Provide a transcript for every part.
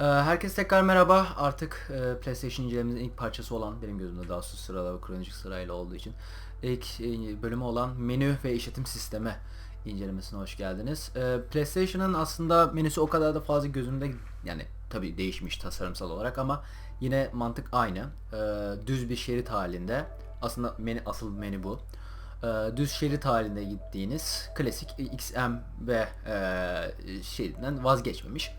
Ee, Herkese tekrar merhaba. Artık e, PlayStation incelememizin ilk parçası olan benim gözümde daha sonra sırala ve kronolojik sırayla olduğu için ilk e, bölümü olan menü ve işletim sistemi incelemesine hoş geldiniz. Ee, PlayStation'ın aslında menüsü o kadar da fazla gözümde yani tabi değişmiş tasarımsal olarak ama yine mantık aynı. Ee, düz bir şerit halinde. Aslında menü asıl menü bu. Düz şerit halinde gittiğiniz klasik XM ve e, şeritten vazgeçmemiş.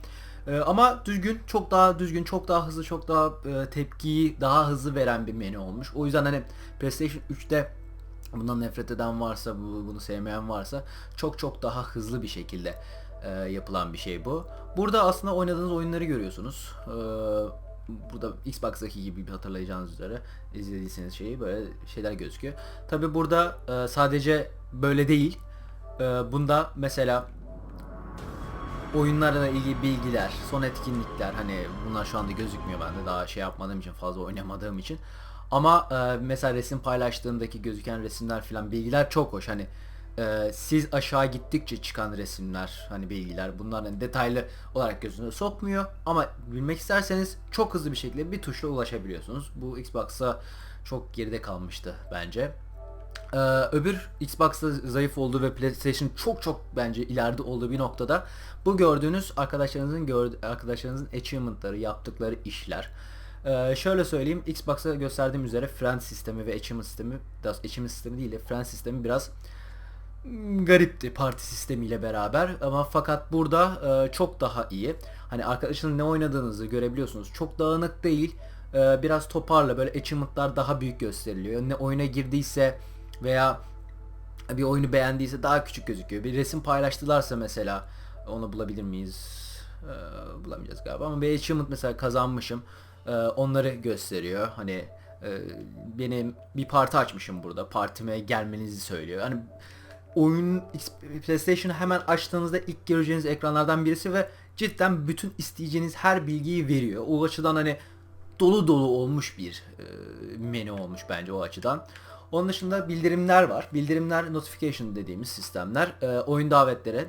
Ee, ama düzgün, çok daha düzgün, çok daha hızlı, çok daha e, tepkiyi daha hızlı veren bir menü olmuş. O yüzden hani PlayStation 3'te bundan nefret eden varsa, bu, bunu sevmeyen varsa çok çok daha hızlı bir şekilde e, yapılan bir şey bu. Burada aslında oynadığınız oyunları görüyorsunuz. Ee, burada Xbox'taki gibi bir hatırlayacağınız üzere izlediyseniz şeyi böyle şeyler gözüküyor. Tabi burada e, sadece böyle değil. E, bunda mesela oyunlarla ilgili bilgiler, son etkinlikler hani bunlar şu anda gözükmüyor bende daha şey yapmadığım için fazla oynamadığım için. Ama e, mesela resim paylaştığımdaki gözüken resimler filan bilgiler çok hoş. Hani e, siz aşağı gittikçe çıkan resimler hani bilgiler bunlar hani detaylı olarak gözünüze sokmuyor ama bilmek isterseniz çok hızlı bir şekilde bir tuşla ulaşabiliyorsunuz. Bu Xbox'a çok geride kalmıştı bence. Ee, öbür Xbox'ta zayıf olduğu ve PlayStation çok çok bence ileride olduğu bir noktada bu gördüğünüz arkadaşlarınızın gördü arkadaşlarınızın achievement'ları, yaptıkları işler. Ee, şöyle söyleyeyim, Xbox'a gösterdiğim üzere friend sistemi ve achievement sistemi, biraz achievement sistemi değil de friend sistemi biraz mm, garipti parti sistemiyle beraber ama fakat burada e, çok daha iyi. Hani arkadaşınızın ne oynadığınızı görebiliyorsunuz. Çok dağınık değil. E, biraz toparla böyle achievement'lar daha büyük gösteriliyor. Ne oyuna girdiyse veya bir oyunu beğendiyse daha küçük gözüküyor. Bir resim paylaştılarsa mesela onu bulabilir miyiz? Ee, bulamayacağız galiba ama bir achievement mesela kazanmışım. Ee, onları gösteriyor. Hani e, benim bir parti açmışım burada. Partime gelmenizi söylüyor. Hani oyun PlayStation'ı hemen açtığınızda ilk göreceğiniz ekranlardan birisi ve cidden bütün isteyeceğiniz her bilgiyi veriyor. O açıdan hani dolu dolu olmuş bir e, menü olmuş bence o açıdan. Onun dışında bildirimler var. Bildirimler notification dediğimiz sistemler. E, oyun davetleri.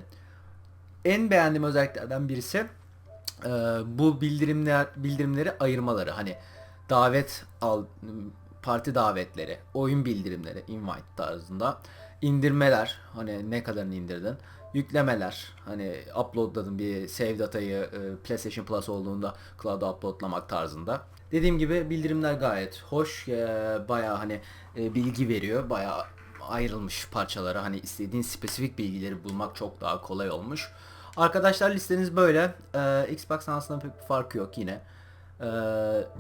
En beğendiğim özelliklerden birisi e, bu bildirimler bildirimleri ayırmaları. Hani davet al parti davetleri, oyun bildirimleri, invite tarzında, indirmeler, hani ne kadarını indirdin, yüklemeler, hani uploadladın bir save datayı e, PlayStation Plus olduğunda cloud'a uploadlamak tarzında. Dediğim gibi bildirimler gayet hoş, e, bayağı hani e, bilgi veriyor, bayağı ayrılmış parçalara hani istediğin spesifik bilgileri bulmak çok daha kolay olmuş. Arkadaşlar listeniz böyle. Xbox'tan aslında pek bir farkı yok yine. Ee,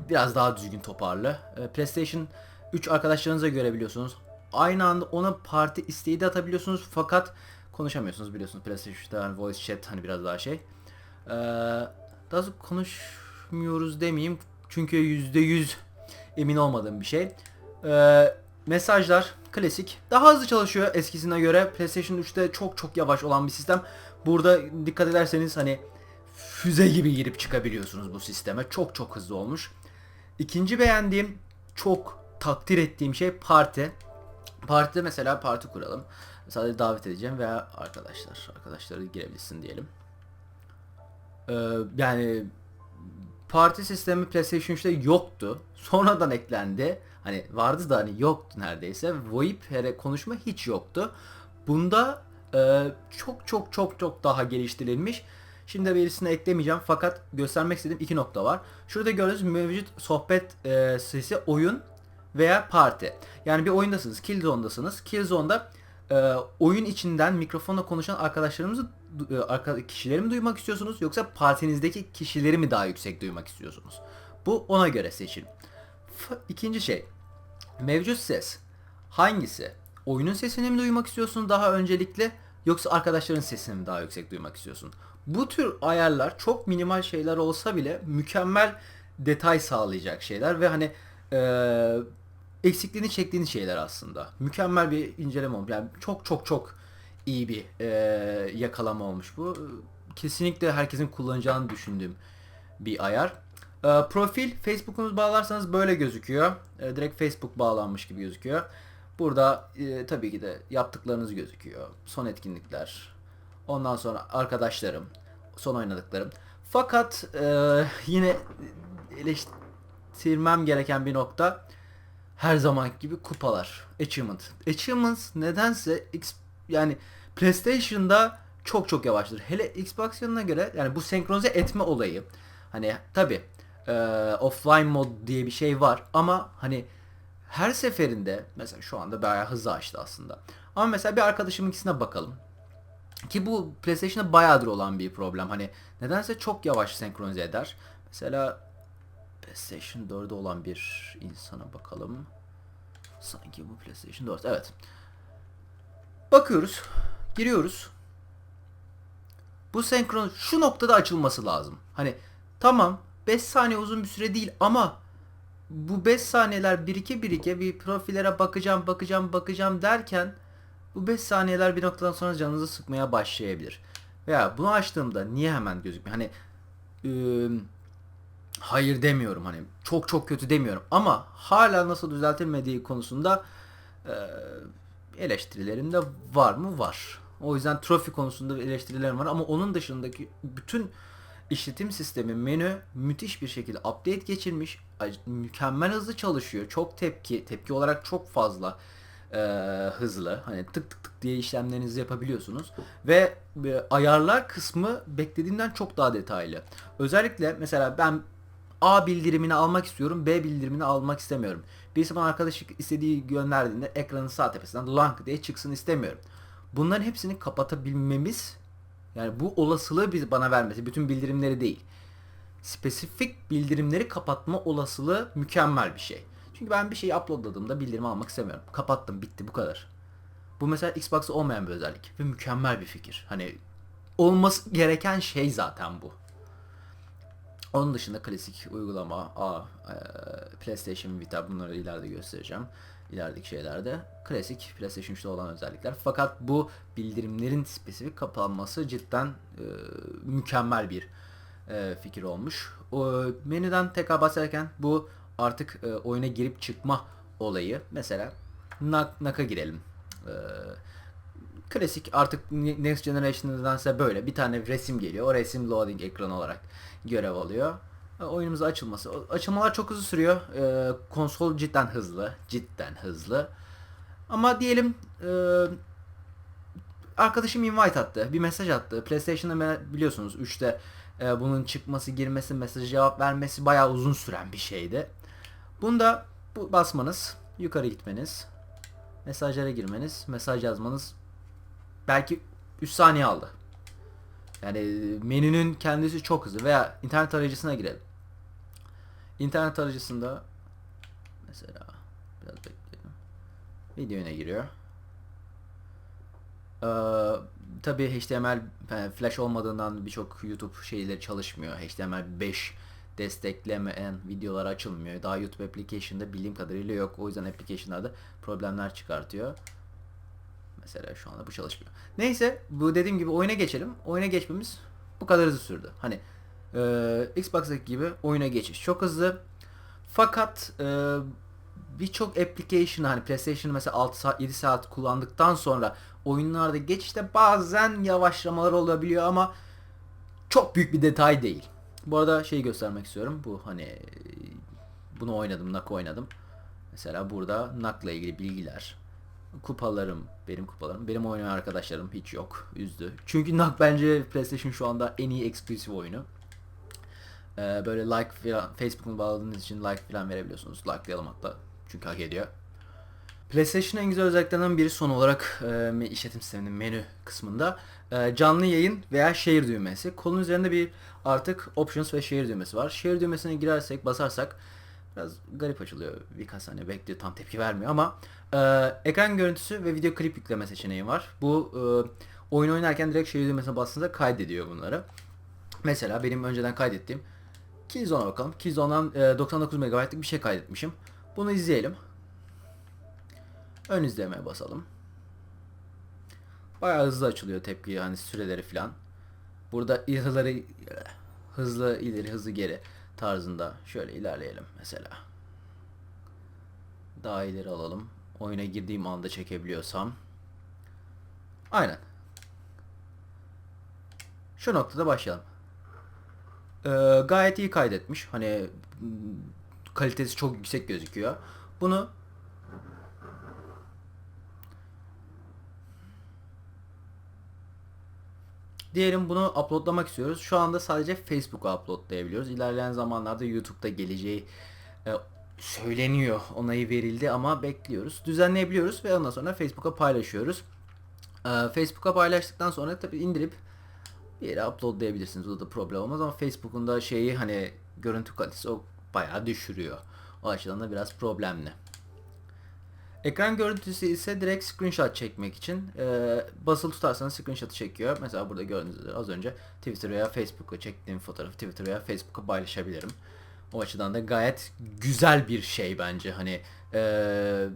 biraz daha düzgün toparlı. Ee, PlayStation 3 arkadaşlarınıza görebiliyorsunuz. Aynı anda ona parti isteği de atabiliyorsunuz fakat konuşamıyorsunuz biliyorsunuz PlayStation'da hani voice chat hani biraz daha şey. Ee, daha sonra konuşmuyoruz demeyeyim çünkü %100 emin olmadığım bir şey. Mesajlar klasik. Daha hızlı çalışıyor eskisine göre. PlayStation 3'te çok çok yavaş olan bir sistem. Burada dikkat ederseniz hani füze gibi girip çıkabiliyorsunuz bu sisteme. Çok çok hızlı olmuş. İkinci beğendiğim, çok takdir ettiğim şey parti. Partide mesela parti kuralım. Sadece davet edeceğim veya arkadaşlar. Arkadaşları girebilsin diyelim. Ee, yani parti sistemi PlayStation 3'te yoktu. Sonradan eklendi. Hani vardı da hani yoktu neredeyse. VoIP hele konuşma hiç yoktu. Bunda e, çok çok çok çok daha geliştirilmiş. Şimdi birisini eklemeyeceğim fakat göstermek istediğim iki nokta var. Şurada gördüğünüz mevcut sohbet e, sesi oyun veya parti. Yani bir oyundasınız, Killzone'dasınız. Killzone'da e, oyun içinden mikrofonla konuşan arkadaşlarımızı e, kişileri mi duymak istiyorsunuz yoksa partinizdeki kişileri mi daha yüksek duymak istiyorsunuz? Bu ona göre seçin. F- İkinci şey. Mevcut ses. Hangisi? Oyunun sesini mi duymak istiyorsun daha öncelikle yoksa arkadaşların sesini mi daha yüksek duymak istiyorsun? Bu tür ayarlar çok minimal şeyler olsa bile mükemmel detay sağlayacak şeyler ve hani e, eksikliğini çektiğiniz şeyler aslında. Mükemmel bir inceleme olmuş. Yani çok çok çok iyi bir e, yakalama olmuş bu. Kesinlikle herkesin kullanacağını düşündüğüm bir ayar. E, profil Facebook'unuz bağlarsanız böyle gözüküyor. E, direkt Facebook bağlanmış gibi gözüküyor. Burada e, tabii ki de yaptıklarınız gözüküyor. Son etkinlikler. Ondan sonra arkadaşlarım. Son oynadıklarım. Fakat e, yine eleştirmem gereken bir nokta her zaman gibi kupalar. Achievement. Achievements nedense X, yani PlayStation'da çok çok yavaştır. Hele Xbox yanına göre yani bu senkronize etme olayı. Hani tabi offline mod diye bir şey var ama hani her seferinde mesela şu anda bayağı hızlı açtı aslında. Ama mesela bir arkadaşımınkisine bakalım. Ki bu PlayStation'da bayağıdır olan bir problem. Hani nedense çok yavaş senkronize eder. Mesela PlayStation 4'de olan bir insana bakalım. Sanki bu PlayStation 4. Evet. Bakıyoruz. Giriyoruz. Bu senkron şu noktada açılması lazım. Hani tamam 5 saniye uzun bir süre değil ama bu 5 saniyeler birike birike bir profillere bakacağım bakacağım bakacağım derken bu 5 saniyeler bir noktadan sonra canınızı sıkmaya başlayabilir. Veya bunu açtığımda niye hemen gözükmüyor? Hani ıı, hayır demiyorum hani çok çok kötü demiyorum ama hala nasıl düzeltilmediği konusunda e, eleştirilerim de var mı? Var. O yüzden trofi konusunda eleştirilerim var ama onun dışındaki bütün işletim sistemi menü müthiş bir şekilde update geçirmiş. Mükemmel hızlı çalışıyor. Çok tepki, tepki olarak çok fazla e, hızlı. Hani tık tık tık diye işlemlerinizi yapabiliyorsunuz. Ve e, ayarlar kısmı beklediğimden çok daha detaylı. Özellikle mesela ben A bildirimini almak istiyorum, B bildirimini almak istemiyorum. Birisi bana arkadaşlık istediği gönderdiğinde ekranın sağ tepesinden lang diye çıksın istemiyorum. Bunların hepsini kapatabilmemiz yani bu olasılığı biz bana vermesi, bütün bildirimleri değil. Spesifik bildirimleri kapatma olasılığı mükemmel bir şey. Çünkü ben bir şeyi uploadladığımda bildirim almak istemiyorum. Kapattım, bitti bu kadar. Bu mesela Xbox'ta olmayan bir özellik ve mükemmel bir fikir. Hani olması gereken şey zaten bu. Onun dışında klasik uygulama, A, e, PlayStation Vita bunları ileride göstereceğim. İlerideki şeylerde. Klasik PlayStation 3'te olan özellikler. Fakat bu bildirimlerin spesifik kapanması cidden e, mükemmel bir e, fikir olmuş. O, menüden tekrar bahsederken bu artık e, oyuna girip çıkma olayı. Mesela NAC'a girelim. E, klasik artık Next Generation'dansa böyle bir tane resim geliyor. O resim loading ekranı olarak görev alıyor. E, oyunumuzun açılması. Açılmalar çok hızlı sürüyor. E, konsol cidden hızlı. Cidden hızlı. Ama diyelim e, arkadaşım invite attı. Bir mesaj attı. PlayStation'da biliyorsunuz 3'te e, bunun çıkması, girmesi, mesaj cevap vermesi bayağı uzun süren bir şeydi. Bunda bu basmanız, yukarı gitmeniz, mesajlara girmeniz, mesaj yazmanız belki 3 saniye aldı. Yani menünün kendisi çok hızlı veya internet arayıcısına girelim. İnternet arayıcısında mesela biraz bekleyelim. Video öne giriyor. Ee, tabii HTML Flash olmadığından birçok YouTube şeyleri çalışmıyor. HTML5 desteklemeyen videolar açılmıyor. Daha YouTube application'da bildiğim kadarıyla yok. O yüzden application'larda problemler çıkartıyor. Mesela şu anda bu çalışmıyor. Neyse bu dediğim gibi oyuna geçelim. Oyuna geçmemiz bu kadar hızlı sürdü. Hani e, Xbox'taki gibi oyuna geçiş çok hızlı. Fakat e, birçok application hani PlayStation'ı mesela 6 saat 7 saat kullandıktan sonra oyunlarda geçişte bazen yavaşlamalar olabiliyor ama çok büyük bir detay değil. Bu arada şeyi göstermek istiyorum. Bu hani bunu oynadım, NAC oynadım. Mesela burada NAC'la ilgili bilgiler. Kupalarım, benim kupalarım. Benim oynayan arkadaşlarım hiç yok. Üzdü. Çünkü NAC bence PlayStation şu anda en iyi eksklusif oyunu. Ee, böyle like falan, Facebook'unu bağladığınız için like falan verebiliyorsunuz. Likelayalım hatta. Çünkü hak ediyor. PlayStation'ın en güzel özelliklerinden biri son olarak e, işletim sisteminin menü kısmında e, canlı yayın veya share düğmesi. Kolun üzerinde bir artık options ve share düğmesi var. Share düğmesine girersek, basarsak biraz garip açılıyor. Birkaç saniye bekliyor tam tepki vermiyor ama e, ekran görüntüsü ve video klip yükleme seçeneği var. Bu e, oyun oynarken direkt share düğmesine bastığınızda kaydediyor bunları. Mesela benim önceden kaydettiğim Killzone'a bakalım. Killzone'dan e, 99 MB'lık bir şey kaydetmişim. Bunu izleyelim. Ön izlemeye basalım. Bayağı hızlı açılıyor tepki hani süreleri falan. Burada hızları hızlı ileri hızlı geri tarzında şöyle ilerleyelim mesela. Daha ileri alalım. Oyuna girdiğim anda çekebiliyorsam. Aynen. Şu noktada başlayalım. Ee, gayet iyi kaydetmiş. Hani kalitesi çok yüksek gözüküyor. Bunu Diyelim bunu uploadlamak istiyoruz. Şu anda sadece Facebook'a uploadlayabiliyoruz. İlerleyen zamanlarda YouTube'da geleceği e, söyleniyor. Onayı verildi ama bekliyoruz. Düzenleyebiliyoruz ve ondan sonra Facebook'a paylaşıyoruz. E, Facebook'a paylaştıktan sonra tabii indirip bir yere uploadlayabilirsiniz. O da problem olmaz ama Facebook'un da şeyi hani görüntü kalitesi o bayağı düşürüyor. O açıdan da biraz problemli. Ekran görüntüsü ise direkt screenshot çekmek için e, basılı tutarsanız screenshot'ı çekiyor. Mesela burada gördüğünüz üzere az önce Twitter veya Facebook'a çektiğim fotoğrafı Twitter veya Facebook'a paylaşabilirim. O açıdan da gayet güzel bir şey bence. Hani e,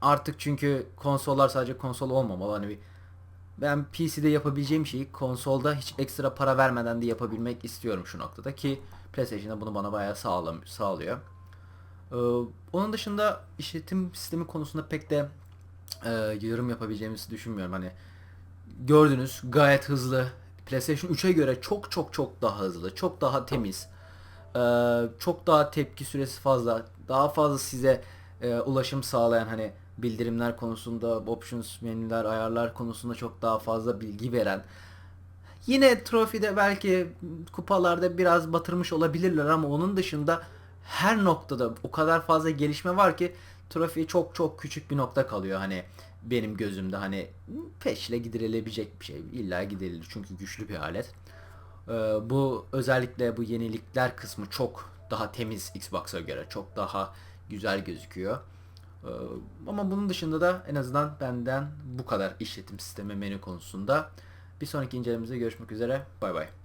artık çünkü konsollar sadece konsol olmamalı. Hani bir, ben PC'de yapabileceğim şeyi konsolda hiç ekstra para vermeden de yapabilmek istiyorum şu noktada ki PlayStation'da bunu bana bayağı sağlam, sağlıyor. Ee, onun dışında işletim sistemi konusunda pek de e, yorum yapabileceğimizi düşünmüyorum. Hani gördünüz gayet hızlı. PlayStation 3'e göre çok çok çok daha hızlı, çok daha temiz. Ee, çok daha tepki süresi fazla, daha fazla size e, ulaşım sağlayan hani bildirimler konusunda, options, menüler, ayarlar konusunda çok daha fazla bilgi veren. Yine trofide belki kupalarda biraz batırmış olabilirler ama onun dışında her noktada o kadar fazla gelişme var ki trofi çok çok küçük bir nokta kalıyor hani benim gözümde hani peşle gidirilebilecek bir şey. İlla giderilir çünkü güçlü bir alet. Ee, bu özellikle bu yenilikler kısmı çok daha temiz Xbox'a göre çok daha güzel gözüküyor. Ee, ama bunun dışında da en azından benden bu kadar işletim sistemi menü konusunda. Bir sonraki incelememizde görüşmek üzere. Bay bay.